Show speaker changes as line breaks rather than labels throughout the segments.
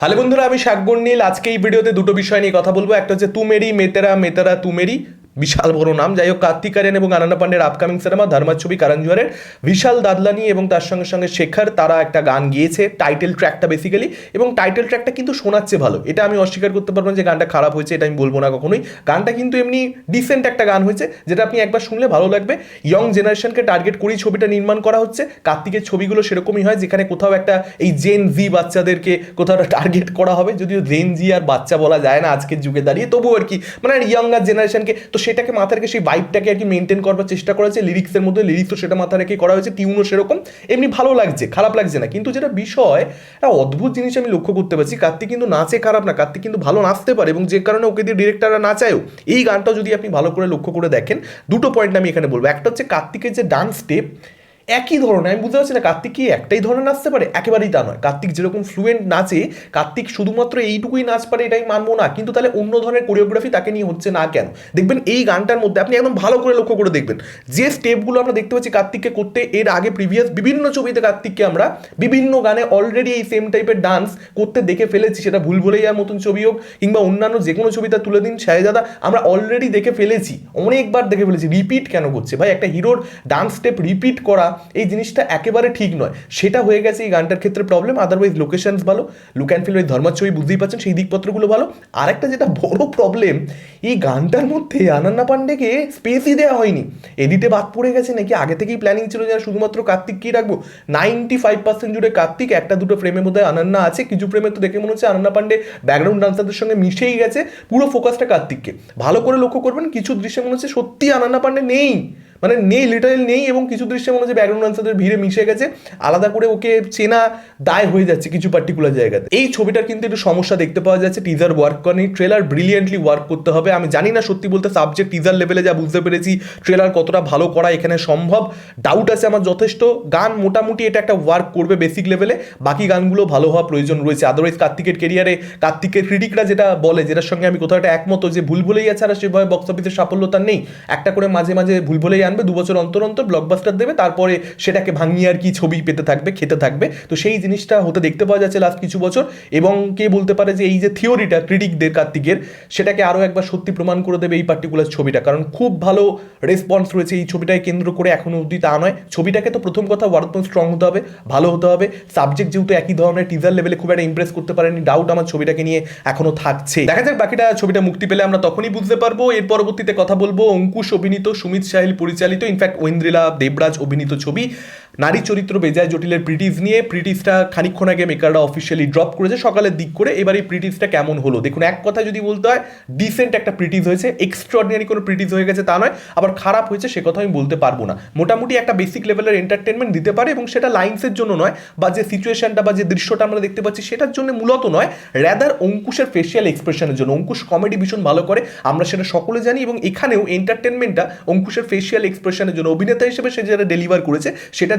Hello বন্ধুরা, আমি শাকগুন নীল আজকে এই ভিডিওতে দুটো বিষয় নিয়ে কথা বলব। একটা হচ্ছে তুমেরি, মেতেরা মেতেরা তুমেরি। বিশাল বড় নাম। যাই হোক, কার্তিক এবং আনান্না পান্ডের আপকামিং সিনেমা ধর্মার ছবি কারণ জোয়ারের বিশাল দাদলানি এবং তার সঙ্গে সঙ্গে শেখর, তারা একটা গান গিয়েছে টাইটেল ট্র্যাকটা বেসিক্যালি এবং টাইটেল ট্র্যাকটা কিন্তু শোনাচ্ছে ভালো। এটা আমি অস্বীকার করতে পারব না যে গানটা খারাপ হয়েছে, এটা আমি বলব না কখনোই। গানটা কিন্তু এমনি ডিসেন্ট একটা গান হয়েছে, যেটা আপনি একবার শুনলে ভালো লাগবে। ইয়ং জেনারেশনকে টার্গেট করেই ছবিটা নির্মাণ করা হচ্ছে। কার্তিকের ছবিগুলো সেরকমই হয়, যেখানে কোথাও একটা এই জেন জি বাচ্চাদেরকে কোথাও একটা টার্গেট করা হবে, যদিও জেন জি আর বাচ্চা বলা যায় না আজকের যুগে দাঁড়িয়ে। তবুও আর কি মানে ইয়াঙ্গার জেনারেশনকে তো সেটাকে মাথায় রেখে সেই ভাইবটাকে আর কি মেনটেন করবার চেষ্টা করেছে। লিরিক্সের মধ্যে লিরিক্সও সেটা মাথায় রেখে করা হয়েছে টিউনও সেরকম। এমনি ভালো লাগছে, খারাপ লাগছে না। কিন্তু যেটা বিষয়, একটা অদ্ভুত জিনিস আমি লক্ষ্য করতে পারছি, কার্তিক কিন্তু নাচে খারাপ না, কার্তিক কিন্তু ভালো নাচতে পারে এবং যে কারণে ওকে দিয়ে ডিরেক্টররা নাচায়ও এই গানটাও যদি আপনি ভালো করে লক্ষ্য করে দেখেন, দুটো পয়েন্ট আমি এখানে বলব। একটা হচ্ছে কার্তিকের যে ডান্স স্টেপ একই ধরনের, আমি বুঝতে পারছি না, কার্তিক কি একটাই ধরনের নাচতে পারে? একেবারেই তা নয়। কার্তিক যেরকম ফ্লুয়েন্ট নাচে, কার্তিক শুধুমাত্র এইটুকুই নাচ পারে এটাই মানবো না। কিন্তু তাহলে অন্য ধরনের কোরিওগ্রাফি তাকে নিয়ে হচ্ছে না কেন? দেখবেন এই গানটার মধ্যে আপনি একদম ভালো করে লক্ষ্য করে দেখবেন। যে স্টেপগুলো আমরা দেখতে পাচ্ছি কার্তিককে করতে, এর আগে প্রিভিয়াস বিভিন্ন ছবিতে কার্তিককে আমরা বিভিন্ন গানে অলরেডি এই সেম টাইপের ডান্স করতে দেখে ফেলেছি। সেটা ভুল ভুলেই যাওয়ার মতন ছবি হোক কিংবা অন্যান্য যে কোনো ছবিটা তুলে দিন শাহজাদা আমরা অলরেডি দেখে ফেলেছি। অনেকবার দেখে ফেলেছি। রিপিট কেন করছে? ভাই, একটা হিরোর ডান্স স্টেপ রিপিট করা এই জিনিসটা একেবারে ঠিক নয়। সেটা হয়ে গেছে এই গানটার ক্ষেত্রে প্রবলেম আদারওয়াইজ লোকেশনস ভালো লুক অ্যান্ড ফিল ওই ধর্মার ছবি বুঝতেই পারছেন, সেই দিকপত্রগুলো ভালো। আরেকটা যেটা বড় প্রবলেম এই গানটার মধ্যে আনান্না পান্ডেকে স্পেসই দেওয়া হয়নি। এডিটে বাদ পড়ে গেছে নাকি? আগে থেকেই প্ল্যানিং ছিল যে শুধুমাত্র কার্তিককেই রাখব? নাইনটি ফাইভ পার্সেন্ট জুড়ে কার্তিক, একটা দুটো ফ্রেমের মধ্যে আনান্না আছে। কিছু ফ্রেমে তো দেখে মনে হচ্ছে আনান্না পান্ডে ব্যাকগ্রাউন্ড ডান্সারদের সঙ্গে মিশেই গেছে। পুরো ফোকাসটা কার্তিককে। ভালো করে লক্ষ্য করবেন, কিছু দৃশ্যে মনে হচ্ছে সত্যি আনান্না পান্ডে নেই। মানে নেই লিটারেল নেই এবং কিছু দৃশ্যে মনে হচ্ছে ব্যাকগ্রাউন্ড ডান্সারদের ভিড়ে মিশে গেছে। আলাদা করে ওকে চেনা দায় হয়ে যাচ্ছে কিছু পার্টিকুলার জায়গাতে। এই ছবিটার কিন্তু একটু সমস্যা দেখতে পাওয়া যাচ্ছে টিজার ওয়ার্ক করেনি ট্রেলার ব্রিলিয়েন্টলি ওয়ার্ক করতে হবে। আমি জানি না সত্যি বলতে সাবজেক্ট টিজার লেভেলে যা বুঝতে পেরেছি ট্রেলার কতটা ভালো করা এখানে সম্ভব। ডাউট আছে আমার যথেষ্ট। গান মোটামুটি এটা একটা ওয়ার্ক করবে বেসিক লেভেলে বাকি গানগুলো ভালো হওয়া প্রয়োজন রয়েছে। আদারওয়াইজ কার্তিকের কেরিয়ারে কার্তিকের ক্রিটিকরা যেটা বলে, যেটার সঙ্গে আমি কোথাও একটা একমত যে ভুল ভুলেই আছে আর সেভাবে বক্স অফিসের সাফল্য তার নেই। একটা করে মাঝে মাঝে ভুল ভুলেই আনবে, দু বছর অন্তর অন্তর ব্লকবাস্টার দেবে, তারপরে সেটাকে ভাঙিয়ে আর কি ছবি পেতে থাকবে, খেতে থাকবে। তো সেই জিনিসটা হতে দেখতে পাওয়া যাচ্ছে লাস্ট কিছু বছর এবং কে বলতে পারে যে এই যে থিওরিটা ক্রিটিকদের কার্তিকের, সেটাকে আরও একবার সত্যি প্রমাণ করে দেবে এই পার্টিকুলার ছবিটা। কারণ খুব ভালো রেসপন্স রয়েছে এই ছবিটাকে কেন্দ্র করে এখনও অবধি তা নয়। ছবিটাকে তো প্রথম কথা ওয়ার্ডপন স্ট্রং হতে হবে, ভালো হতে হবে। সাবজেক্ট যেহেতু একই ধরনের টিজার লেভেলে খুব একটা ইমপ্রেস করতে পারেনি ডাউট আমার ছবিটাকে নিয়ে এখনও থাকছে। দেখা যাক, বাকিটা ছবিটা মুক্তি পেলে আমরা তখনই বুঝতে পারব। এর পরবর্তীতে কথা বলব অঙ্কুশ, অভিনীত সুমিত সাহিল পরিচালিত ইনফ্যাক্ট ঐন্দ্রিলা দেবরাজ অভিনীত ছবি নারী চরিত্র বেজায় জটিলের প্রিটিস নিয়ে প্রিটিসটা খানিক্ষণ আগে মেকাররা অফিসিয়ালি ড্রপ করেছে, সকালের দিক করে। এবার এই প্রিটিসটা কেমন হলো? দেখুন, এক কথা যদি বলতে হয় ডিসেন্ট একটা প্রিটিস হয়েছে এক্সট্রাঅর্ডিনারি কোনো প্রিটিস হয়ে গেছে তা নয়, আবার খারাপ হয়েছে সে কথা আমি বলতে পারব না। মোটামুটি একটা বেসিক লেভেলের এন্টারটেনমেন্ট দিতে পারে এবং সেটা লাইন্সের জন্য নয়, বা যে সিচুয়েশনটা বা যে দৃশ্যটা আমরা দেখতে পাচ্ছি, সেটার জন্য মূলত নয় র্যাদার অঙ্কুশের ফেসিয়াল এক্সপ্রেশনের জন্য। অঙ্কুশ কমেডি ভীষণ ভালো করে, আমরা সেটা সকলে জানি এবং এখানেও এন্টারটেনমেন্টটা অঙ্কুশের ফেসিয়াল এক্সপ্রেশনের জন্য অভিনেতা হিসেবে সে যেটা ডেলিভার করেছে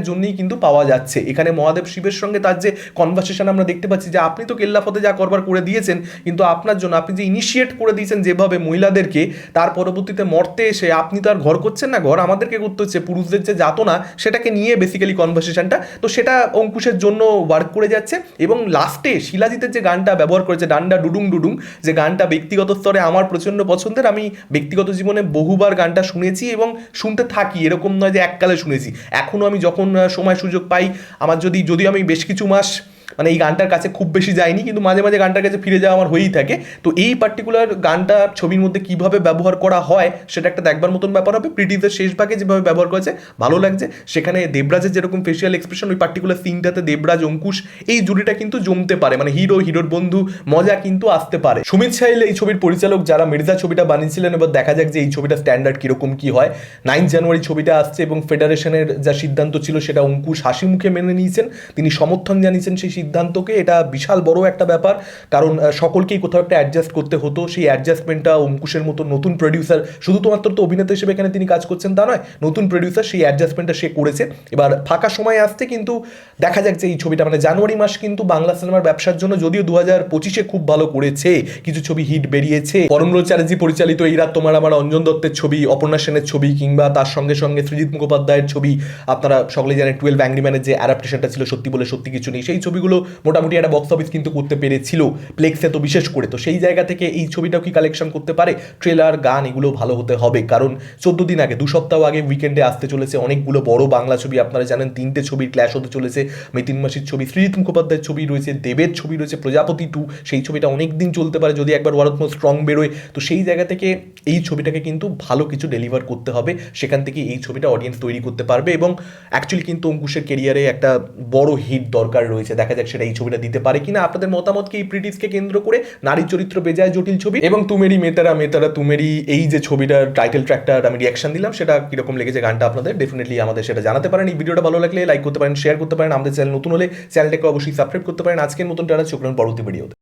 সেটার জন্যই কিন্তু পাওয়া যাচ্ছে। এখানে মহাদেব শিবের সঙ্গে তার যে কনভারসেশন আমরা দেখতে পাচ্ছি যে, আপনি তো কেল্লাফতে যা করবার করে দিয়েছেন, কিন্তু আপনার জন্য আপনি যে ইনিশিয়েট করে দিয়েছেন যেভাবে মহিলাদেরকে, তার পরবর্তীতে মরতে এসে আপনি তো আর ঘর করছেন না, ঘর আমাদেরকে করতে হচ্ছে, পুরুষদের যে যাতনা, সেটাকে নিয়ে বেসিক্যালি কনভারসেশনটা তো সেটা অঙ্কুশের জন্য ওয়ার্ক করে যাচ্ছে এবং লাস্টে শিলাজিতের যে গানটা ব্যবহার করেছে, ডান্ডা ডুডুং ডুডুং, যে গানটা ব্যক্তিগত স্তরে আমার প্রচণ্ড পছন্দের, আমি ব্যক্তিগত জীবনে বহুবার গানটা শুনেছি এবং শুনতে থাকি, এরকম নয় যে এককালে শুনেছি। এখনও আমি যখন সময় সুযোগ পাই। আমার যদি যদি আমি বেশ কিছু মাস মানে এই গানটার কাছে খুব বেশি যায়নি, কিন্তু মাঝে মাঝে গানটার কাছে ফিরে যাওয়া আমার হয়েই থাকে। তো এই পার্টিকুলার গানটা ছবির মধ্যে কীভাবে ব্যবহার করা হয়, সেটা একটা দেখবার মতন ব্যাপার হবে। প্রিটিজের শেষ ভাগে যেভাবে ব্যবহার করেছে, ভালো লাগছে। সেখানে দেবরাজের যেরকম ফেসিয়াল এক্সপ্রেশন ওই পার্টিকুলার সিনটাতে দেবরাজ, অঙ্কুশ, এই জুড়িটা কিন্তু জমতে পারে। মানে হিরো হিরোর বন্ধু, মজা কিন্তু আসতে পারে। সুমিত সাহিল এই ছবির পরিচালক যারা, মির্জা ছবিটা বানিয়েছিলেন, এবার দেখা যাক যে এই ছবিটা স্ট্যান্ডার্ড কীরকম কি হয়। নাইন জানুয়ারি ছবিটা আসছে এবং ফেডারেশনের যা সিদ্ধান্ত ছিল, সেটা অঙ্কুশ হাসি মুখে মেনে নিয়েছেন। তিনি সমর্থন জানিয়েছেন সেই সিদ্ধান্তকে এটা বিশাল বড় একটা ব্যাপার। কারণ সকলকেই কোথাও একটা অ্যাডজাস্ট করতে হতো। সেই অ্যাডজাস্টমেন্টটা অঙ্কুশের মতো নতুন প্রডিউসার শুধু তো মাত্র তো অভিনেতা হিসেবে এখানে তিনি কাজ করছেন তা নয়, নতুন প্রডিউসার সেই অ্যাডজাস্টমেন্টটা সে করেছে। এবার ফাঁকা সময় আসছে কিন্তু দেখা যাক যে এই ছবিটা মানে জানুয়ারি মাস কিন্তু বাংলা সিনেমার ব্যবসার জন্য যদিও দু হাজার পঁচিশে খুব ভালো করেছে, কিছু ছবি হিট বেরিয়েছে। পরমলোচ চ্যাটার্জি পরিচালিত এই রাত তোমার আমার অঞ্জন দত্তের ছবি, অপর্ণা সেনের ছবি, কিংবা তার সঙ্গে সঙ্গে সৃজিৎ মুখোপাধ্যায়ের ছবি, আপনারা সকলে জানেন টুয়েলভ অ্যাংরি ম্যানের যে অ্যাডাপ্টেশনটা ছিল সত্যি বলে সত্যি কিছু নেই। সেই ছবিগুলো ছবিগুলো মোটামুটি একটা বক্স অফিস কিন্তু করতে পেরেছিল প্লেক্সে তো বিশেষ করে। তো সেই জায়গা থেকে এই ছবিটাও কি কালেকশন করতে পারে? ট্রেলার গান, এগুলো ভালো হতে হবে। কারণ চোদ্দ দিন আগে, দু সপ্তাহ আগে উইকেন্ডে আসতে চলেছে অনেকগুলো বড় বাংলা ছবি। আপনারা জানেন, তিনটে ছবির ক্ল্যাশ হতে চলেছে। মিতিন মাসির ছবি শ্রীজিৎ মুখোপাধ্যায়ের ছবি রয়েছে, দেবের ছবি রয়েছে, প্রজাপতি টু সেই ছবিটা অনেক দিন চলতে পারে, যদি একবার ওয়ারত্ম স্ট্রং বেরোয়। তো সেই জায়গা থেকে এই ছবিটাকে কিন্তু ভালো কিছু ডেলিভার করতে হবে। সেখান থেকে এই ছবিটা অডিয়েন্স তৈরি করতে পারবে এবং অ্যাকচুয়ালি কিন্তু অঙ্কুশের কেরিয়ারে একটা বড় হিট দরকার রয়েছে। দেখা যাক সেটা এই ছবিটা দিতে পারে কিনা, আপনাদের মতামত কি এই প্রিটিসকে কেন্দ্র করে? নারী চরিত্র বেজায় জটিল ছবি। এবং তুমেরি মেতারা মেতারা তুমেরি এই যে ছবিটার টাইটেল ট্র্যাকটার আমি রিয়াকশন দিলাম, সেটা কীরকম লেগেছে গানটা আপনাদের? ডেফিনেটলি আমাদের সেটা জানাতে পারেন। এই ভিডিওটা ভালো লাগলে লাইক করতে পারেন শেয়ার করতে পারেন। আমাদের চ্যানেল নতুন হলে চ্যানেলটাকে অবশ্যই সাবস্ক্রাইব করতে পারেন। আজকের মতন টাকা চোখ পরবর্তী ভিডিওতে